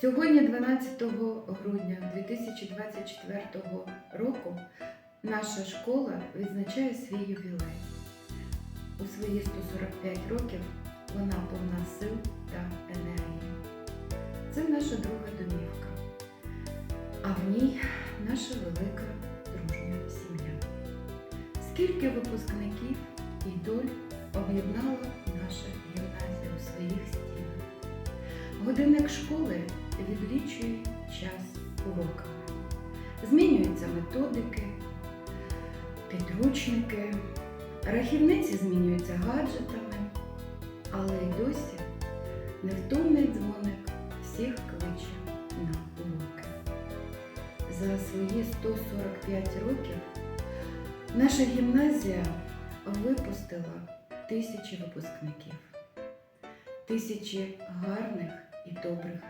Сьогодні, 12 грудня 2024 року, наша школа відзначає свій ювілей. У свої 145 років вона повна сил та енергії. Це наша друга домівка, а в ній наша велика дружня сім'я. Скільки випускників і доль об'єднала наша гімназія у своїх стінах. Годинник школи відлічує час уроками. Змінюються методики, підручники, рахівниці змінюються гаджетами, але й досі невтомний дзвоник всіх кличе на уроки. За свої 145 років наша гімназія випустила тисячі випускників, тисячі гарних і добрих.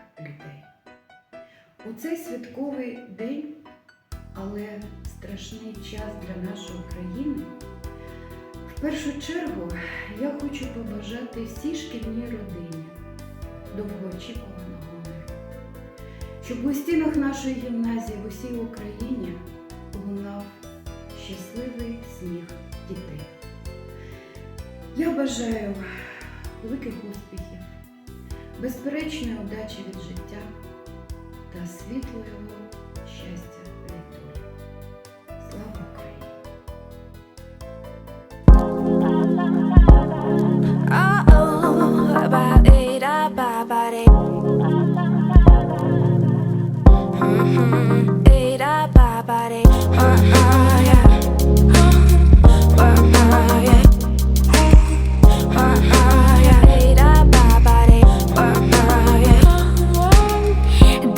У цей святковий день, але страшний час для нашої країни, в першу чергу я хочу побажати всій шкільній родині довгоочікуваного миру, щоб у стінах нашої гімназії в усій Україні лунав щасливий сміх дітей. Я бажаю великих успіхів, безперечної удачі від життя та світлого щастя від долі. Слава Україні! Oh, ba dee da ba ba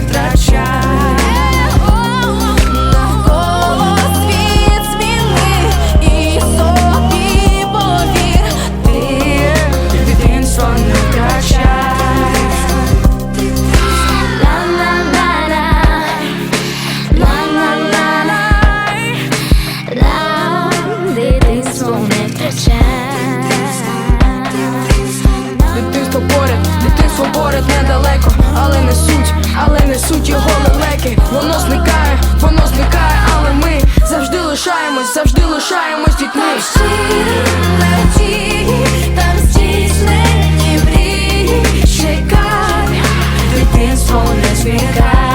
не втрачай. Світ зміни і собі повір. Ти дитинство не втрачай. Дитинство не втрачай. Дитинство поряд, дитинство поряд недалеко, але не суть але несуть його лелеки. Воно зникає, воно зникає, але ми завжди лишаємось, завжди лишаємось дітьми. Чекай, дитинство не зникає